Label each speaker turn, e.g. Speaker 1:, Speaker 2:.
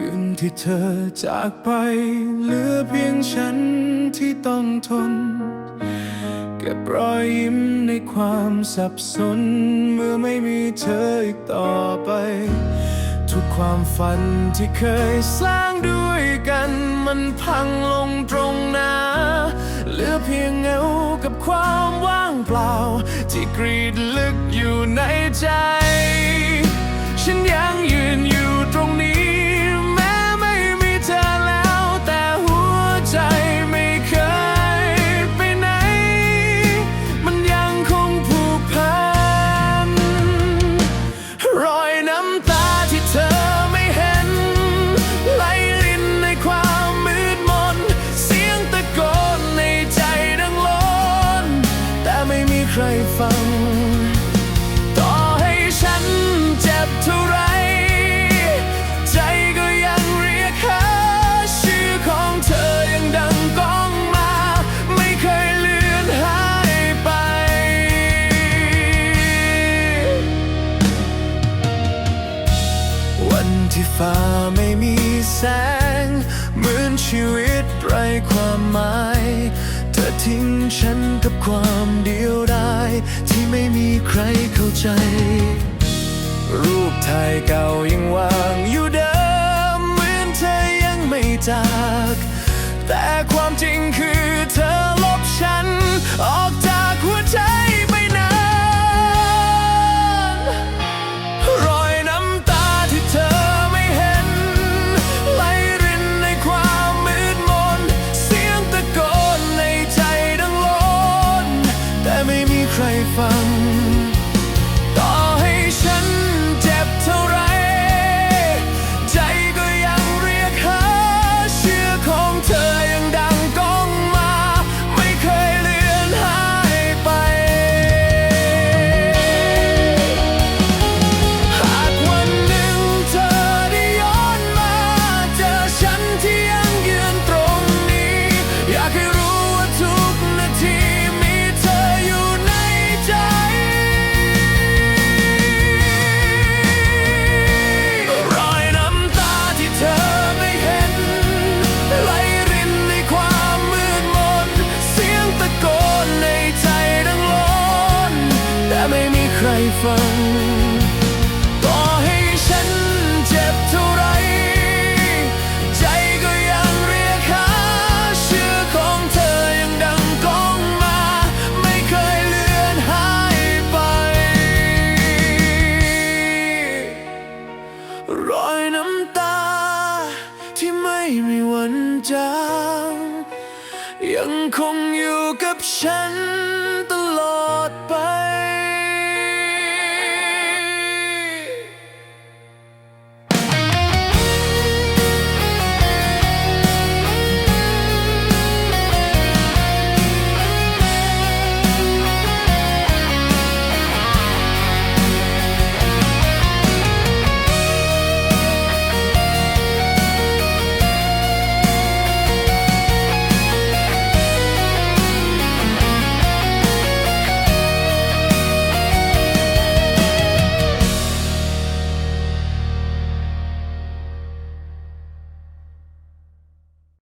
Speaker 1: คืนที่เธอจากไป เหลือเพียงฉันที่ต้องทน เก็บรอยยิ้มในความสับสน เมื่อไม่มีเธออีกต่อไป ทุกความฝันที่เคยสร้างด้วยกัน มันพังลงตรงหน้า เหลือเพียงเงากับความว่างเปล่า ที่กรีดลึกอยู่ในใจ ฉันยังยืน รฟัง ต่อให้ฉันเจ็บเท่าไร ใจก็ยังเรียกหาชื่อของเธอยังดังก้องมา ไม่เคยเลือนหายไป วันที่ฟ้าไม่มีแสง เหมือนชีวิตไร้ความหมาย เธอทิ้งฉันกับความดี ที่ไม่มีใครเข้าใจ รูปถ่ายเก่ายังวางอยู่เดิมเหมือนเธอยังไม่จาก แต่ความจริงคือเธอ ใครฟัง ฟัง ต่อให้ฉันเจ็บเท่าไร ใจก็ยังเรียกหาชื่อของเธอยังดังก้องมา ไม่เคยเลือนหายไป รอยน้ำตา ที่ไม่มีวันจางยังคงอยู่กับฉันตลอดไป